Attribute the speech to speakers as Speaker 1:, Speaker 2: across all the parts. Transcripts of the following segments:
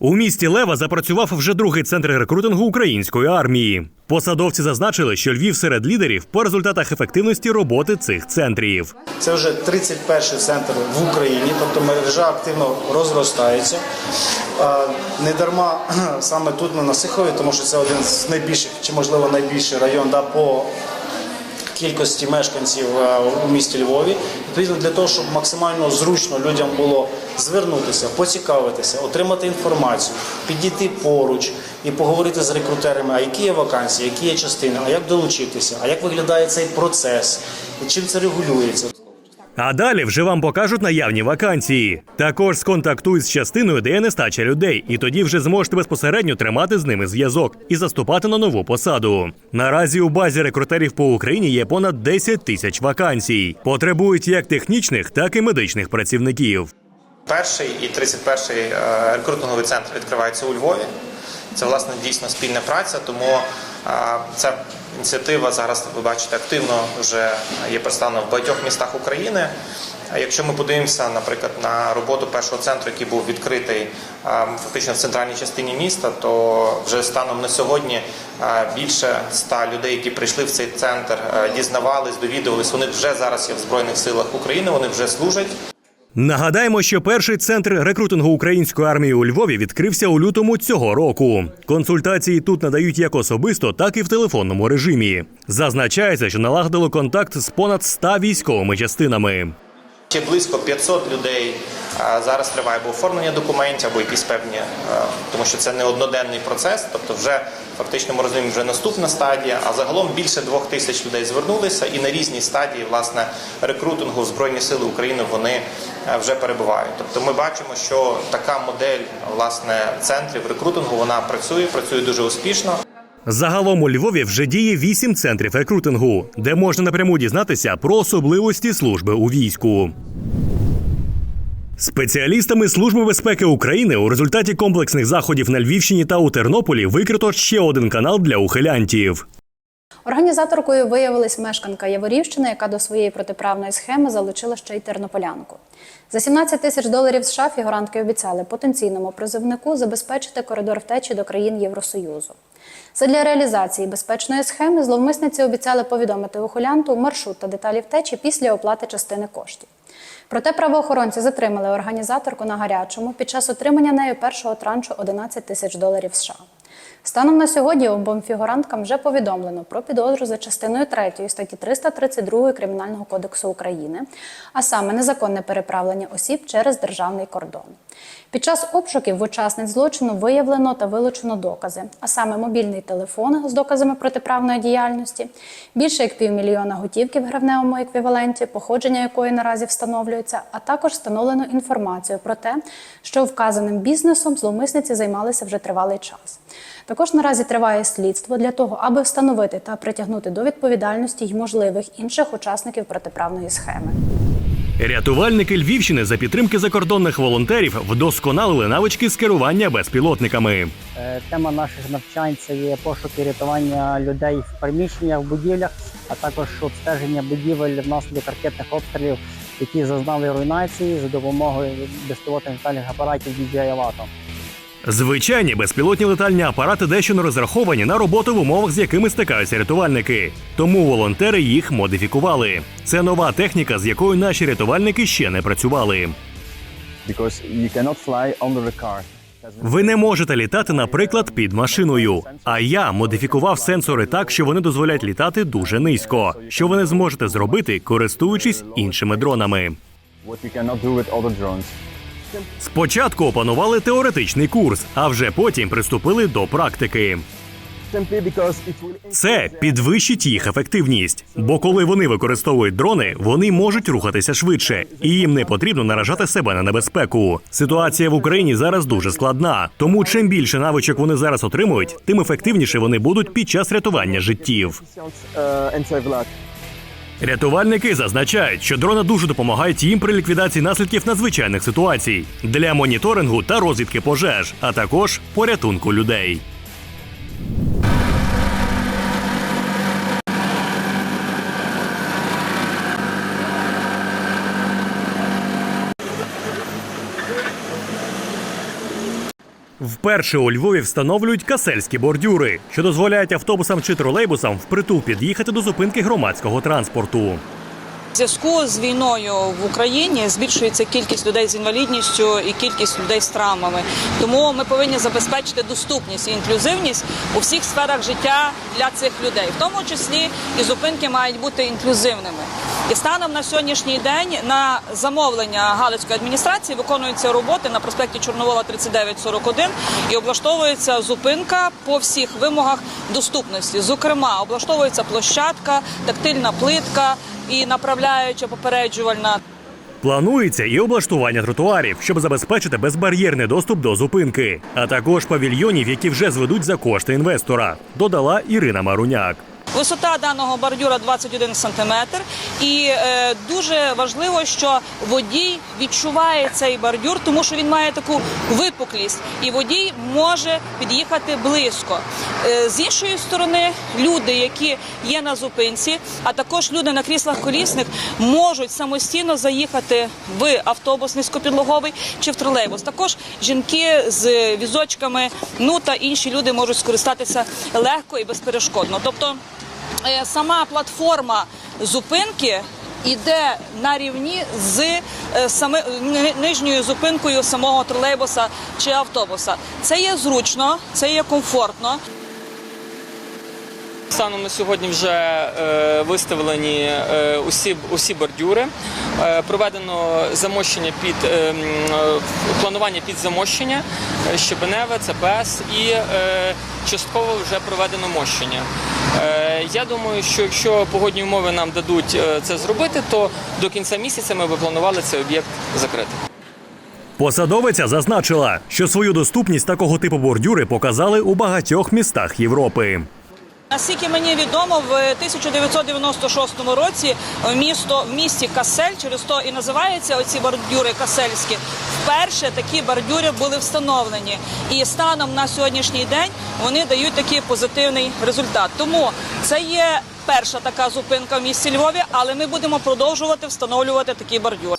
Speaker 1: У місті Лева запрацював вже другий центр рекрутингу української армії. Посадовці зазначили, що Львів серед лідерів по результатах ефективності роботи цих центрів.
Speaker 2: Це вже 31-й центр в Україні, тобто мережа активно розростається. Не дарма саме тут на Насихові, тому що це один з найбільших, чи можливо найбільший район да, по кількості мешканців е, у місті Львові. Відповідно, для того, щоб максимально зручно людям було звернутися, поцікавитися, отримати інформацію, підійти поруч і поговорити з рекрутерами, а які є вакансії, які є частини, а як долучитися, а як виглядає цей процес, чим це регулюється.
Speaker 1: А далі вже вам покажуть наявні вакансії. Також сконтактують з частиною, де є нестача людей, і тоді вже зможете безпосередньо тримати з ними зв'язок і заступати на нову посаду. Наразі у базі рекрутерів по Україні є понад 10 тисяч вакансій. Потребують як технічних, так і медичних працівників.
Speaker 3: Перший і 31-й е, рекрутинговий центр відкривається у Львові. Це власне дійсно спільна праця, тому е, ця ініціатива зараз ви бачите активно вже є представлена в багатьох містах України. Якщо ми подивимося, наприклад, на роботу першого центру, який був відкритий фактично в центральній частині міста, то вже станом на сьогодні більше ста людей, які прийшли в цей центр, дізнавались, довідувались. Вони вже зараз є в збройних силах України. Вони вже служать.
Speaker 1: Нагадаємо, що перший центр рекрутингу української армії у Львові відкрився у лютому цього року. Консультації тут надають як особисто, так і в телефонному режимі. Зазначається, що налагодили контакт з понад 100 військовими частинами.
Speaker 3: Ще близько 500 людей зараз триває або оформлення документів, або якісь певні, тому що це не одноденний процес, тобто вже фактично ми розуміємо, вже наступна стадія. А загалом більше двох тисяч людей звернулися, і на різній стадії власне рекрутингу Збройні Сили України вони вже перебувають. Тобто ми бачимо, що така модель власне центрів рекрутингу вона працює, працює дуже успішно.
Speaker 1: Загалом у Львові вже діє вісім центрів рекрутингу, де можна напряму дізнатися про особливості служби у війську. Спеціалістами Служби безпеки України у результаті комплексних заходів на Львівщині та у Тернополі викрито ще один канал для ухилянтів.
Speaker 4: Організаторкою виявилась мешканка Яворівщини, яка до своєї протиправної схеми залучила ще й тернополянку. За 17 тисяч доларів США фігурантки обіцяли потенційному призовнику забезпечити коридор втечі до країн Євросоюзу. Задля реалізації безпечної схеми зловмисниці обіцяли повідомити ухилянту маршрут та деталі втечі після оплати частини коштів. Проте правоохоронці затримали організаторку на гарячому під час отримання нею першого траншу 11 тисяч доларів США. Станом на сьогодні обом фігуранткам вже повідомлено про підозру за частиною 3 статті 332 Кримінального кодексу України, а саме незаконне переправлення осіб через державний кордон. Під час обшуків в учасниць злочину виявлено та вилучено докази, а саме мобільний телефон з доказами протиправної діяльності, більше як півмільйона готівки в гривневому еквіваленті, походження якої наразі встановлюється, а також встановлено інформацію про те, що вказаним бізнесом зловмисниці займалися вже тривалий час. Також наразі триває слідство для того, аби встановити та притягнути до відповідальності й можливих інших учасників протиправної схеми.
Speaker 1: Рятувальники Львівщини за підтримки закордонних волонтерів вдосконалили навички з керування безпілотниками.
Speaker 5: Е, Тема наших навчань це є пошуки рятування людей в приміщеннях, в будівлях, а також обстеження будівель внаслідок ракетних обстрілів, які зазнали руйнації за допомогою безпілотних літальних апаратів DJI Avato.
Speaker 1: Звичайні безпілотні летальні апарати дещо не розраховані на роботу в умовах, з якими стикаються рятувальники. Тому волонтери їх модифікували. Це нова техніка, з якою наші рятувальники ще не працювали. Ви не можете літати, наприклад, під машиною. А я модифікував сенсори так, що вони дозволяють літати дуже низько, що ви не зможете зробити, користуючись іншими дронами. Спочатку опанували теоретичний курс, а вже потім приступили до практики. Це підвищить їх ефективність. Бо коли вони використовують дрони, вони можуть рухатися швидше, і їм не потрібно наражати себе на небезпеку. Ситуація в Україні зараз дуже складна. Тому чим більше навичок вони зараз отримують, тим ефективніше вони будуть під час рятування життів. Рятувальники зазначають, що дрони дуже допомагають їм при ліквідації наслідків надзвичайних ситуацій для моніторингу та розвідки пожеж, а також порятунку людей. Вперше у Львові встановлюють касельські бордюри, що дозволяють автобусам чи тролейбусам впритул під'їхати до зупинки громадського транспорту.
Speaker 6: Зв'язку з війною в Україні збільшується кількість людей з інвалідністю і кількість людей з травмами. Тому ми повинні забезпечити доступність і інклюзивність у всіх сферах життя для цих людей, в тому числі і зупинки мають бути інклюзивними. І станом на сьогоднішній день на замовлення Галицької адміністрації виконуються роботи на проспекті Чорновола 3941 і облаштовується зупинка по всіх вимогах доступності. Зокрема, облаштовується площадка, тактильна плитка і направляюча попереджувальна.
Speaker 1: Планується і облаштування тротуарів, щоб забезпечити безбар'єрний доступ до зупинки, а також павільйонів, які вже зведуть за кошти інвестора, додала Ірина Маруняк.
Speaker 6: Висота даного бордюра 21 сантиметр, і е, дуже важливо, що водій відчуває цей бордюр, тому що він має таку випуклість, і водій може під'їхати близько. Е, з іншої сторони, люди, які є на зупинці, а також люди на кріслах колісних, можуть самостійно заїхати в автобус низькопідлоговий чи в тролейбус. Також жінки з візочками, ну та інші люди можуть скористатися легко і безперешкодно. Тобто е, сама платформа зупинки іде на рівні з е, сами, ни- нижньою зупинкою самого тролейбуса чи автобуса. Це є зручно, це є комфортно.
Speaker 7: Станом на сьогодні вже е, виставлені е, усі, усі бордюри. Е, проведено замощення під планування під замощення, щебеневе, ЦПС і частково вже проведено мощення. Я думаю, що якщо погодні умови нам дадуть це зробити, то до кінця місяця ми би планували цей об'єкт закрити.
Speaker 1: Посадовиця зазначила, що свою доступність такого типу бордюри показали у багатьох містах Європи.
Speaker 6: Наскільки мені відомо, в 1996 році місто в місті Касель через то і називаються оці бордюри касельські. Вперше такі бордюри були встановлені, і станом на сьогоднішній день вони дають такий позитивний результат. Тому це є перша така зупинка в місті Львові, але ми будемо продовжувати встановлювати такі бордюри.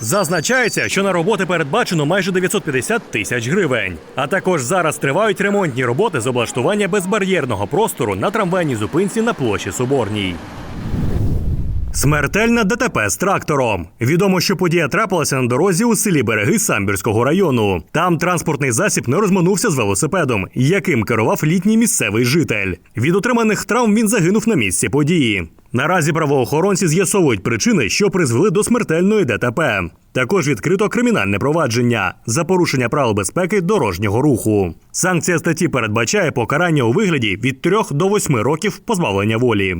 Speaker 1: Зазначається, що на роботи передбачено майже 950 тисяч гривень. А також зараз тривають ремонтні роботи з облаштування безбар'єрного простору на трамвайній зупинці на площі Соборній. Смертельна ДТП з трактором. Відомо, що подія трапилася на дорозі у селі Береги Самбірського району. Там транспортний засіб не розминувся з велосипедом, яким керував літній місцевий житель. Від отриманих травм він загинув на місці події. Наразі правоохоронці з'ясовують причини, що призвели до смертельної ДТП. Також відкрито кримінальне провадження за порушення правил безпеки дорожнього руху. Санкція статті передбачає покарання у вигляді від 3 до 8 років позбавлення волі.